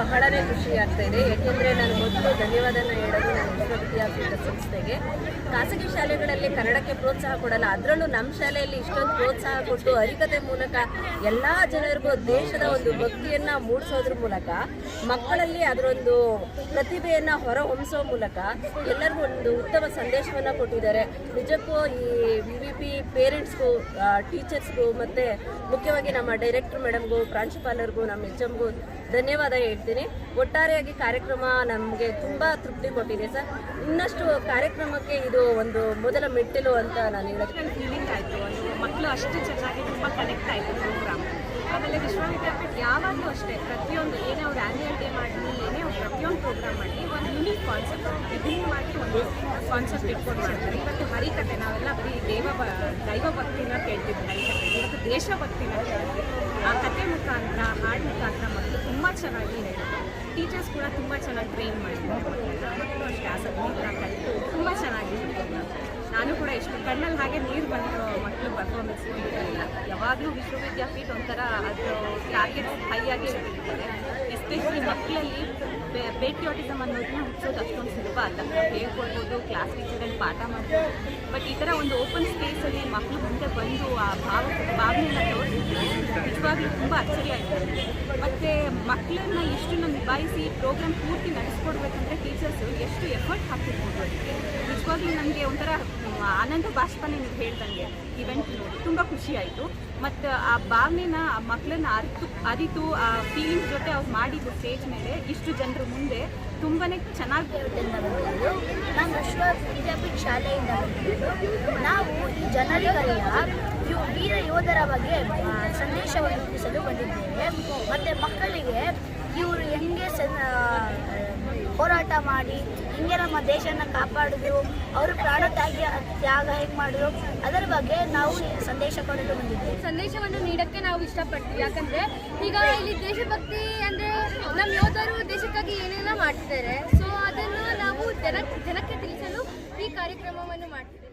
ಬಹಳನೇ ಖುಷಿ ಆಗ್ತಾ ಇದೆ. ಯಾಕೆಂದರೆ ನಾನು ಮೊದಲು ಧನ್ಯವಾದನ ಹೇಳೋದು ನನ್ನ ವಿಶ್ವವಿದ್ಯಾಪೀಠ ಸಂಸ್ಥೆಗೆ. ಖಾಸಗಿ ಶಾಲೆಗಳಲ್ಲಿ ಕನ್ನಡಕ್ಕೆ ಪ್ರೋತ್ಸಾಹ ಕೊಡಲ್ಲ. ಅದರಲ್ಲೂ ನಮ್ಮ ಶಾಲೆಯಲ್ಲಿ ಇಷ್ಟೊಂದು ಪ್ರೋತ್ಸಾಹ ಕೊಟ್ಟು ಹರಿಕತೆ ಮೂಲಕ ಎಲ್ಲ ಜನರಿಗೂ ದೇಶದ ಒಂದು ಭಕ್ತಿಯನ್ನು ಮೂಡಿಸೋದ್ರ ಮೂಲಕ, ಮಕ್ಕಳಲ್ಲಿ ಅದರೊಂದು ಪ್ರತಿಭೆಯನ್ನು ಹೊರಹೊಮ್ಮಿಸೋ ಮೂಲಕ ಎಲ್ಲರಿಗೂ ಒಂದು ಉತ್ತಮ ಸಂದೇಶವನ್ನು ಕೊಟ್ಟಿದ್ದಾರೆ. ನಿಜಕ್ಕೂ ಈ ವಿ ವಿ ಪಿ ಪೇರೆಂಟ್ಸ್ಗೂ ಟೀಚರ್ಸ್ಗೂ ಮತ್ತು ಮುಖ್ಯವಾಗಿ ನಮ್ಮ ಡೈರೆಕ್ಟರ್ ಮೇಡಮ್ಗೂ ಪ್ರಾಂಶುಪಾಲರಿಗೂ, ನಮ್ಮ ಎಚ್ ಎಮ್ಗೂ ಧನ್ಯವಾದ ಹೇಳ್ತೀನಿ. ಒಟ್ಟಾರೆಯಾಗಿ ಕಾರ್ಯಕ್ರಮ ನಮಗೆ ತುಂಬ ತೃಪ್ತಿ ಕೊಟ್ಟಿದೆ ಸರ್. ಇನ್ನಷ್ಟು ಕಾರ್ಯಕ್ರಮಕ್ಕೆ ಇದು ಒಂದು ಮೊದಲ ಮೆಟ್ಟಿಲು ಅಂತ ನಾನು ಹೇಳೋದು. ಫೀಲಿಂಗ್ ಆಯಿತು. ಮಕ್ಕಳು ಅಷ್ಟು ಚೆನ್ನಾಗಿ ತುಂಬ ಕನೆಕ್ಟ್ ಆಯಿತು ಪ್ರೋಗ್ರಾಮ್ ಆಮೇಲೆ ವಿಶ್ವವಿದ್ಯಾಪೀಠ ಯಾವಾಗಲೂ ಅಷ್ಟೇ, ಪ್ರತಿಯೊಂದು, ಏನೇ ಅವ್ರು ಆ್ಯನ್ಯಲ್ ಡೇ ಮಾಡಲಿ, ಏನೇ ಅವ್ರು ಪ್ರತಿಯೊಂದು ಪ್ರೋಗ್ರಾಮ್ ಮಾಡಲಿ, ಒಂದು ಯುನೀಕ್ ಕಾನ್ಸೆಪ್ಟ್ ವಿಭಿನ್ನವಾಗಿ ಒಂದು ಕಾನ್ಸೆಪ್ಟ್ ಇಟ್ಕೊಂಡು ಮಾಡ್ತಾರೆ. ಇವತ್ತು ಹರಿಕತೆ ನಾವೆಲ್ಲ ಬರೀ ದೇವ ದೈವ ಭಕ್ತಿನ ಕೇಳ್ತಿದ್ವಿ ಹರಿಕತೆ ಇವತ್ತು ದೇಶಭಕ್ತಿನ ಚೆನ್ನಾಗಿ ಟೀಚರ್ಸ್ ಕೂಡ ತುಂಬ ಚೆನ್ನಾಗಿ ಟ್ರೈನ್ ಮಾಡಿದ್ದಾರೆ ತುಂಬ ಚೆನ್ನಾಗಿ ನಾನು ಕೂಡ ಎಷ್ಟು ಕಣ್ಣಲ್ಲಿ ಹಾಗೆ ನೀರು ಬಂದು ಮಕ್ಕಳು ಪರ್ಫಾರ್ಮೆನ್ಸ್ ಯಾವಾಗಲೂ ವಿಶ್ವವಿದ್ಯಾಪೀಠ ಒಂಥರ ಅದು ಟಾರ್ಗೆಟ್ ಹೈ ಆಗಿ ಎಸ್ಪೆಷಲಿ ಮಕ್ಕಳಲ್ಲಿ ಪೇಟ್ರಿಯಾಟಿಸಮ್ ಅನ್ನೋದನ್ನ ಹುಟ್ಟೋದು ಅಷ್ಟೊಂದು ಸುಲಭ ಅಲ್ಲ. ಹೇಳ್ಕೊಳ್ಬೋದು ಕ್ಲಾಸ್ ಟೀಚರಲ್ಲಿ ಪಾಠ ಮಾಡ್ಬೋದು. ಬಟ್ ಈ ಥರ ಒಂದು ಓಪನ್ ಸ್ಪೇಸಲ್ಲಿ ಮಕ್ಕಳು ಮುಂದೆ ಬಂದು ಆ ಭಾವ, ಭಾವನೆಯನ್ನು ನಿಜವಾಗ್ಲೂ ತುಂಬ ಅಚ್ಚರಿ ಆಯಿತು. ಮತ್ತು ಮಕ್ಕಳನ್ನ ಎಷ್ಟು ನಿಭಾಯಿಸಿ ಪ್ರೋಗ್ರಾಮ್ ಪೂರ್ತಿ ನಡೆಸ್ಕೊಡ್ಬೇಕಂದ್ರೆ ಟೀಚರ್ಸು ಎಷ್ಟು ಎಫರ್ಟ್ ಹಾಕಿರ್ಬೋದು ಅದಕ್ಕೆ ನಿಜವಾಗ್ಲೂ ನಮಗೆ ಒಂಥರ ಆನಂದ ಬಾಷ್ಪನೇ ನೀವು ಹೇಳ್ದಂಗೆ ಇವೆಂಟ್ ನೋಡಿ. ತುಂಬ ಖುಷಿ ಆಯಿತು. ಮತ್ತು ಆ ಭಾವನೆನ, ಆ ಮಕ್ಕಳನ್ನ ಅರಿತು ಅರಿತು, ಆ ಫೀಲಿಂಗ್ ಜೊತೆ ಅವ್ರು ಮಾಡಿದ್ದು ಸ್ಟೇಜ್ ಮೇಲೆ ಇಷ್ಟು ಜನರ ಮುಂದೆ ತುಂಬಾ ಚೆನ್ನಾಗಿ ನಾನು ಶಾಲೆಯಿಂದ ನಾವು ಈ ವೀರ ಯೋಧರ ಬಗ್ಗೆ ಸಂದೇಶವನ್ನು ತಿಳಿಸಲು ಬಂದಿದ್ದೇವೆ. ಮತ್ತು ಮಕ್ಕಳಿಗೆ ಇವರು ಹೆಂಗೆ ಹೋರಾಟ ಮಾಡಿ, ಹಿಂಗೆ ನಮ್ಮ ದೇಶನ ಕಾಪಾಡಿದ್ರು, ಅವರು ಪ್ರಾಣ ತ್ಯಾಗ ತ್ಯಾಗ ಹೆಂಗ್ ಮಾಡಿದ್ರು, ಅದರ ಬಗ್ಗೆ ನಾವು ಸಂದೇಶ ಕೊಡಲು ಬಂದಿದ್ದೇವೆ. ಸಂದೇಶವನ್ನು ನೀಡಕ್ಕೆ ನಾವು ಇಷ್ಟಪಡ್ತೀವಿ. ಯಾಕಂದ್ರೆ ಈಗ ಇಲ್ಲಿ ದೇಶಭಕ್ತಿ ಅಂದ್ರೆ ನಮ್ಮ ಯೋಧರು ದೇಶಕ್ಕಾಗಿ ಏನೆಲ್ಲ ಮಾಡ್ತಿದ್ದಾರೆ ಸೊ ಅದನ್ನು ನಾವು ಜನ ಜನಕ್ಕೆ ತಿಳಿಸಲು ಈ ಕಾರ್ಯಕ್ರಮವನ್ನು ಮಾಡ್ತೀವಿ